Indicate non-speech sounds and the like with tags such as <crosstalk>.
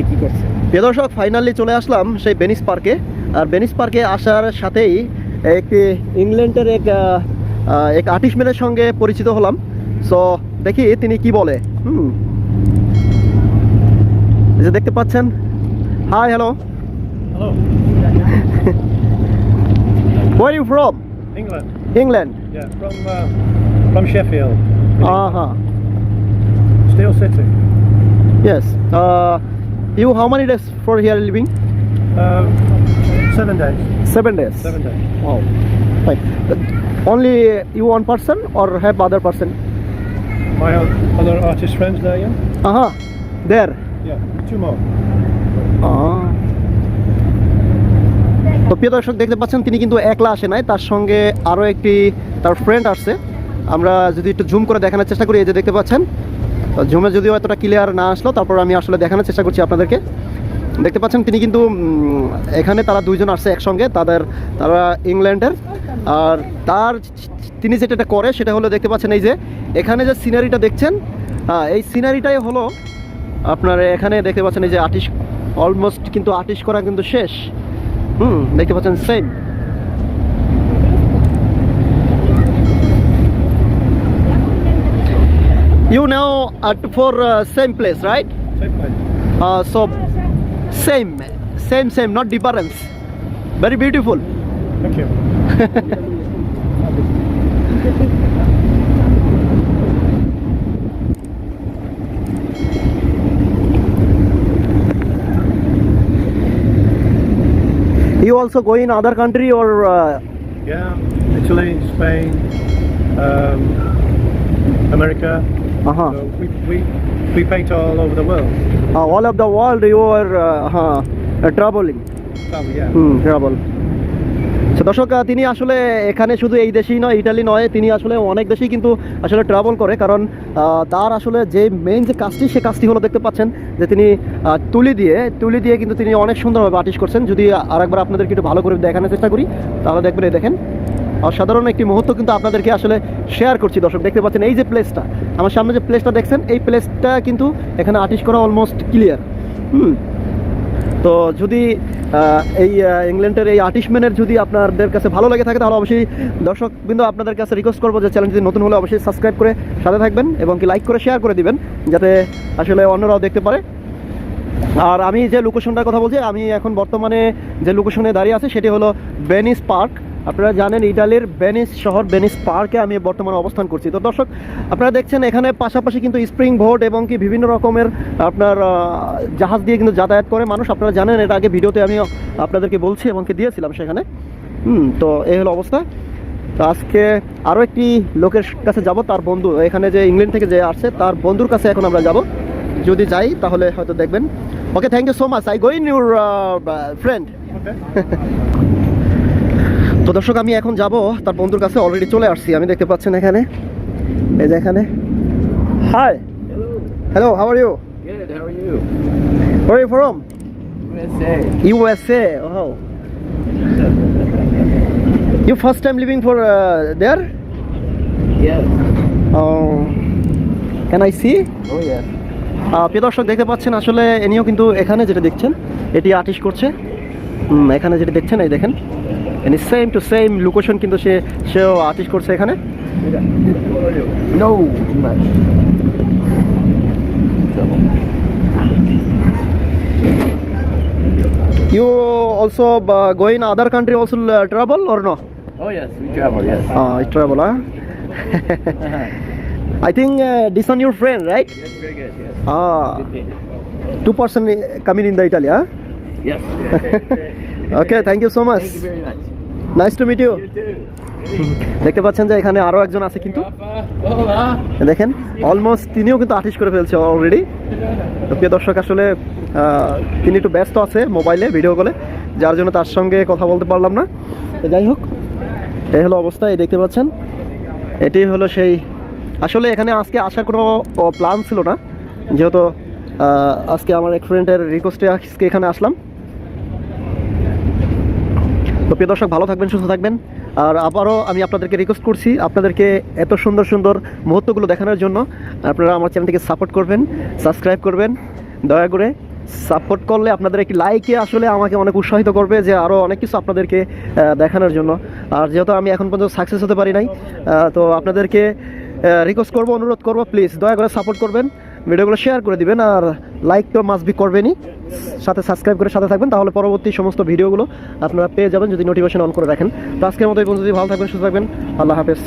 কি করছে প্রিয় দর্শক ফাইনালি চলে আসলাম সেই বেনিস পার্কে আর বেনিস পার্কে আসার সাথেই একটি ইংল্যান্ডের এক এক আর্টিস্টম্যানের সঙ্গে পরিচিত হলাম। সো দেখি তিনি কি বলে। হুম। যে দেখতে পাচ্ছেন। Hi hello Hello, war you from England. England Yeah, from uh, from Sheffield, আহা Steel City. Yes you how money days for here living Um, seven days. Seven days Seven days. Wow. Fine. Only you one person or have other person? My other artist friends there, yeah. Uh-huh. There. Yeah, two more. Ah. তো প্রিয় দর্শক দেখতে পাচ্ছেন তিনি কিন্তু একলা আসে নাই তার সঙ্গে আরও একটি তার ফ্রেন্ড আসছে আমরা যদি একটু জুম করে দেখানোর চেষ্টা করি এই যে দেখতে পাচ্ছেন জুমে যদিও এতটা ক্লিয়ার না আসলো তারপর আমি আসলে দেখানোর চেষ্টা করছি আপনাদেরকে। দেখতে পাচ্ছেন তিনি কিন্তু এখানে তারা দুইজন আসছে একসঙ্গে তাদের তারা ইংল্যান্ডের। আর তার তিনি যেটা করে সেটা হলো দেখতে পাচ্ছেন এই যে এখানে যে সিনারিটা দেখছেন আহ, এই সিনারিটাই হলো আপনার এখানে দেখতে পাচ্ছেন এই যে আর্টিস্ট অলমোস্ট কিন্তু আর্টিস্ট করা কিন্তু শেষ। হুম দেখতে পাচ্ছেন same you now at for uh, same place right? Same place. Uh, so same same same not difference. Very beautiful. Thank you. <laughs> You also go in other country or uh, yeah italy spain um, america. Uh-huh. So we, we we paint all over the world. uh, all of the world you are uh, uh, traveling Travel, yeah. Travel তো দর্শক তিনি আসলে এখানে শুধু এই দেশেই নয় Italy নয় তিনি আসলে অনেক দেশেই কিন্তু আসলে ট্রাভেল করে কারণ তার আসলে যে মেইন যে কাজটি সে কাজটি হলো দেখতে পাচ্ছেন যে তিনি তুলি দিয়ে তুলি দিয়ে কিন্তু তিনি অনেক সুন্দরভাবে আর্টিস্ট করছেন যদি আরেকবার আপনাদেরকে একটু ভালো করে দেখানোর চেষ্টা করি তাহলে দেখবেন এই দেখেন অসাধারণ একটি মুহূর্ত কিন্তু আপনাদেরকে আসলে শেয়ার করছি, দর্শক, দেখতে পাচ্ছেন এই যে প্লেসটা আমার সামনে যে প্লেসটা দেখছেন, এই প্লেসটা কিন্তু এখানে আর্টিস্ট করা অলমোস্ট ক্লিয়ার হুম। তো যদি এই ইংল্যান্ডের এই আর্টিস্টম্যানের যদি আপনাদের কাছে ভালো লাগে থাকে, তাহলে অবশ্যই দর্শক বিন্দু আপনাদের কাছে রিকোয়েস্ট করব যে চ্যানেলটি নতুন হলে অবশ্যই সাবস্ক্রাইব করে সাথে থাকবেন এবং কি লাইক করে শেয়ার করে দিবেন, যাতে আসলে অন্যরাও দেখতে পারে। আর আমি যে লোকেশনটার কথা বলছি, আমি এখন বর্তমানে যে লোকেশনে দাঁড়িয়ে আছে, সেটি হলো বেনিস পার্ক আপনারা জানেন ইটালির বেনিস শহর বেনিস পার্কে আমি বর্তমানে অবস্থান করছি। তো দর্শক আপনারা দেখছেন এখানে পাশাপাশি কিন্তু স্প্রিং বোট এবং কি বিভিন্ন রকমের আপনার জাহাজ দিয়ে কিন্তু যাতায়াত করে মানুষ। আপনারা জানেন এটা আগে ভিডিওতে আমি আপনাদেরকে বলছি এবং কি দিয়েছিলাম সেখানে। হুম তো এই হলো অবস্থা। তো আজকে আরও একটি লোকের কাছে যাব তার বন্ধু। এখানে যে ইংল্যান্ড থেকে যে আসছে তার বন্ধুর কাছে এখন আমরা যাব। যদি যাই তাহলে হয়তো দেখবেন। Okay thank you so much I going your friend. তো দর্শক আমি এখন যাব। তার বন্ধুর কাছে অলরেডি চলে আসছি। আমি দেখতে পাচ্ছেন এখানে। এই যে এখানে। Hi hello how are you Good, how are you? Where you from USA. USA oh you first time living for there Yes. Can I see Oh, yeah. প্রিয় দর্শক দেখতে পাচ্ছেন আসলে এনিও কিন্তু এখানে যেটা দেখছেন এটি আর্টিস্ট করছে। এখানে যেটা দেখছেন এই দেখেন। Any same to same location কিন্তু সে সেও আর্টিস্ট করছে এখানে। You also go in other country also travel or no Oh, yes, we travel, yes. Travel হ্যাঁ I think this on your friend right Yes, very good, yes. Ah, Good day. Two person coming in the Italy হ্যাঁ Yes. Okay thank you so much Thank you very much. Nice to meet you You too. <laughs> দেখতে পাচ্ছেন যে এখানে আরও একজন আছে কিন্তু। দেখেন অলমোস্ট তিনিও কিন্তু আর্টিস্ট করে ফেলছে অলরেডি তো প্রিয় দর্শক আসলে তিনি একটু ব্যস্ত আছে মোবাইলে ভিডিও কলে যার জন্য তার সঙ্গে কথা বলতে পারলাম না। যাই হোক এই হলো অবস্থা এই দেখতে পাচ্ছেন। এটি হলো সেই আসলে এখানে আজকে আসার কোনো প্ল্যান ছিল না। যেহেতু আজকে আমার এক ফ্রেন্ডের রিকোয়েস্টে আজকে এখানে আসলাম। তো প্রিয় দর্শক, ভালো থাকবেন, সুস্থ থাকবেন। আর আবারও আমি আপনাদেরকে রিকোয়েস্ট করছি আপনাদেরকে এত সুন্দর সুন্দর মুহূর্তগুলো দেখানোর জন্য। আপনারা আমার চ্যানেলটিকে সাপোর্ট করবেন সাবস্ক্রাইব করবেন। দয়া করে সাপোর্ট করলে আপনাদের একটি লাইকে আসলে আমাকে অনেক উৎসাহিত করবে যে আরও অনেক কিছু আপনাদেরকে দেখানোর জন্য। আর যেহেতু আমি এখন পর্যন্ত সাকসেস হতে পারি নাই তো আপনাদেরকে রিকোয়েস্ট করব, অনুরোধ করব প্লিজ দয়া করে সাপোর্ট করবেন। ভিডিওগুলো শেয়ার করে দিবেন আর লাইক তো মাস্ট বি করবেনই। সাথে সাবস্ক্রাইব করে সাথে থাকবেন, তাহলে পরবর্তী সমস্ত ভিডিওগুলো আপনারা পেয়ে যাবেন যদি নোটিফিকেশন অন করে রাখেন। তো আজকের মতো এই পর্যন্ত ভালো থাকবেন, সুস্থ থাকবেন, আল্লাহ হাফেজ।